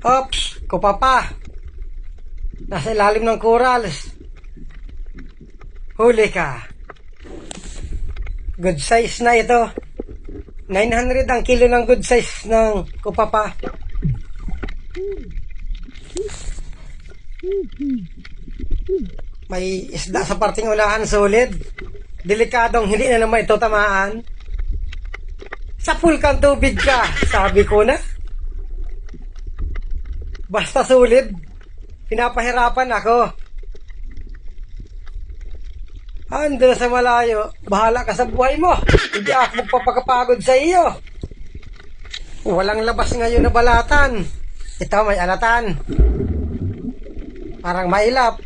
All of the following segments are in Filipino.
Ops, kupa pa. Nasa ilalim ng corals. Huli ka. Good size na ito. 900 ang kilo ng good size ng kupa pa. May isda sa parting unahan solid. Delikadong hindi na naman ito tamaan. Sa pool kang tubig ka, sabi ko na. Basta solid, pinapahirapan ako. Ando sa malayo, bahala ka sa buhay mo. Hindi ako magpapakapagod sa iyo. Walang labas ngayon na balatan. Ito may alatan. Parang mailap.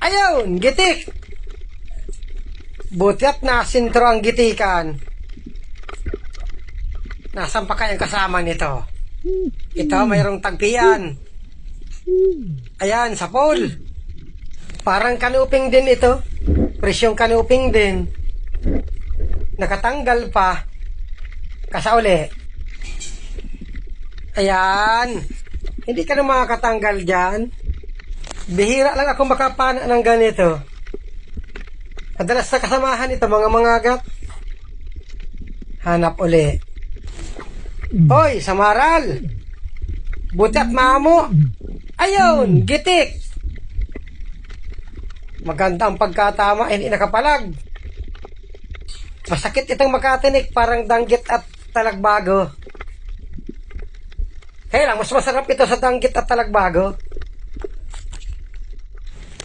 Ayun, gitik. Buti at nasintro ang gitikan. Nasaan pa kayang kasama nito? Ito, mayroong tagpian. Ayan, sa pole. Parang kanuping din ito. Presyong kanuping din. Nakatanggal pa. Kasauli. Ayan. Hindi ka na makakatanggal dyan. Bihira lang ako makapana ng ganito. Madalas sa kasamahan ito, mga mangagat. Hanap uli. Hoy, samaral! Buti at mamo! Ayun, gitik! Maganda ang pagkatama, hindi nakapalag. Masakit itong makatinik, parang danggit at talagbago. Kaya lang, mas masarap ito sa danggit at talagbago.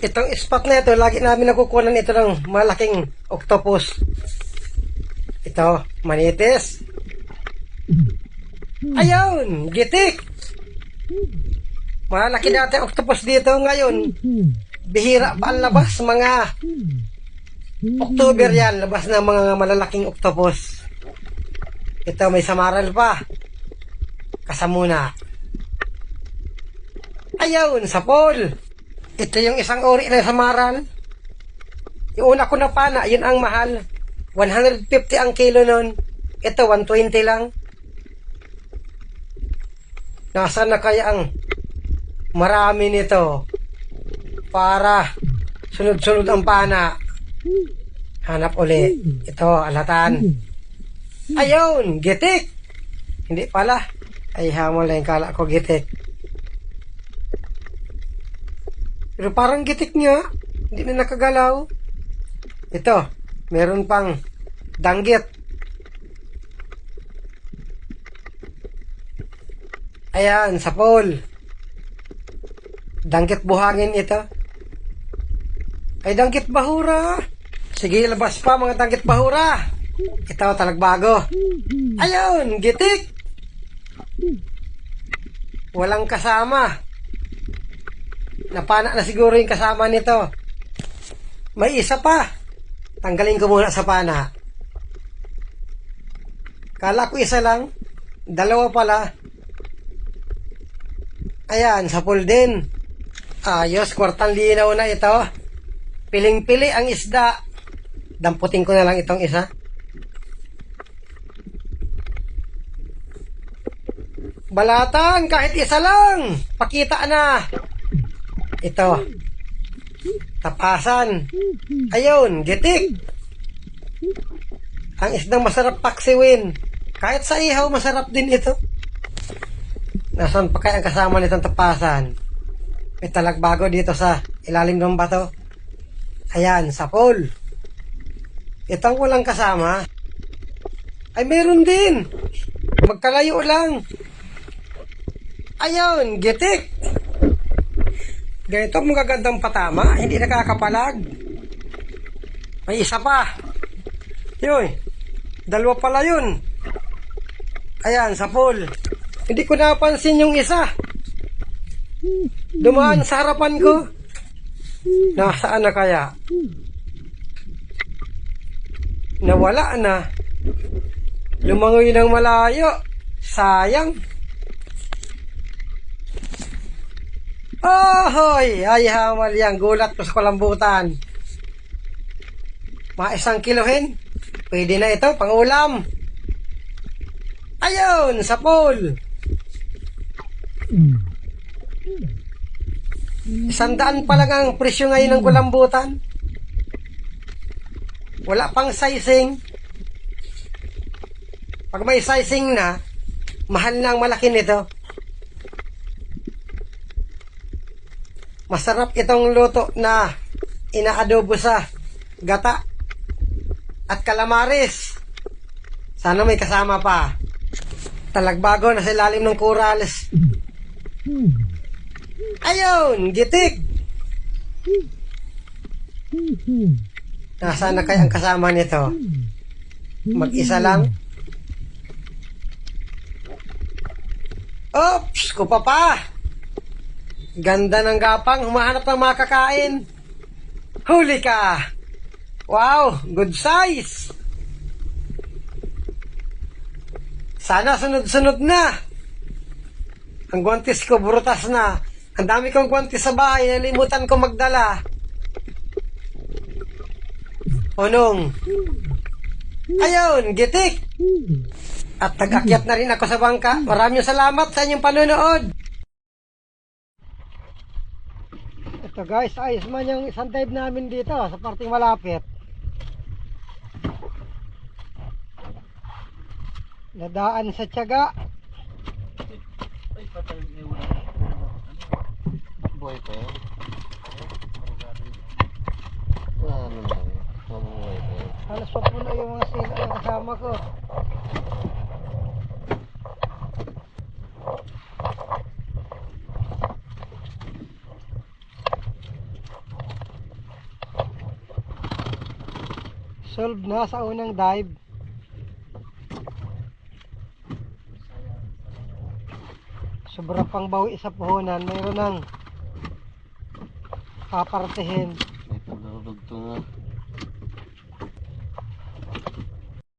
Itong spot na ito, lagi namin nakukunan ito ng malaking octopus. Ito, manitis. Ayun, gitik. Malaki dati octopus dito ngayon. Bihira pa ang labas, mga October yan, labas ng mga malalaking octopus. Ito, may samaral pa. Kasamuna. Ayun, sa pool. Ito yung isang ori ng samaral. Yung una ko na pana, yun ang mahal. 150 ang kilo nun. Ito, 120 lang. Nasaan na kaya ang marami nito para sunod-sunod ang pana. Hanap uli. Ito, alatan. Ayun, gitik. Hindi pala. Ay, hamon lang kala ko gitik. Pero parang gitik niya. Hindi na nakagalaw. Ito, meron pang danggit. Ayan, sa pole. Danggit buhangin ito. Ay, danggit bahura. Sige, labas pa mga danggit bahura. Ito, talagbago. Ayun, gitik. Walang kasama. Napana na siguro yung kasama nito. May isa pa. Tanggalin ko muna sa pana. Kala ko isa lang. Dalawa pala. Ayan, sa pool din. Ayos, kwartang linaw na ito. Piling-pili ang isda. Damputin ko na lang itong isa. Balatan, kahit isa lang. Pakita na. Ito. Tapasan. Ayun, gitik. Ang isdang masarap paksiwin. Kahit sa ihaw, masarap din ito. Nasaan pa kaya ang kasama nitong tapasan? May talagbago dito sa ilalim ng bato. Ayan, sa pool. Itong walang kasama. Ay, meron din. Magkalayo lang. Ayun, gitik. Ganito ang magagandang patama, hindi nakakapalag. May isa pa. Yun, dalawa pala yun. Ayan, sa pool. Hindi ko napansin yung isa. Dumaan sa harapan ko. Nasaan na kaya? Nawala na. Lumangoy ng malayo. Sayang. Ahoy! Ay, hamal yan. Gulat ko sa kalambutan. Mga isang kilohin. Pwede na ito, pangulam. Ayun, sa pool. Sandaan pa lang ang presyo ngayon ng kulambutan. Wala pang sizing. Pag may sizing na, mahal na ang malaki nito. Masarap itong luto na inaadobo sa gata at kalamaris. Sana may kasama pa. Talagbago na sa ilalim ng kurales. Ayun, gitik. Nasaan na kaya ang kasama nito? Mag-isa lang? Oops, kupa pa. Ganda ng gapang, humahanap ng makakain. Huli ka. Wow, good size. Sana sunod-sunod na. Ang guwantes ko, burutas na. Ang dami kong guwantes sa bahay, nalimutan ko magdala. Onong. Ayun, gitik. At nag-akyat na rin ako sa bangka. Maraming salamat sa inyong panonood. Ito guys, ayos man yung isang dive namin dito sa parting malapit. Nadaan sa tiyaga. Ay, patay ni wala. Buhay pa yun? Ano na yun? Mabuhay pa yun. Halos pa po na yung mga sila yung kasama ko. Solve na sa unang dive. Sobra pang bawi sa puhunan. Mayroon ng nga.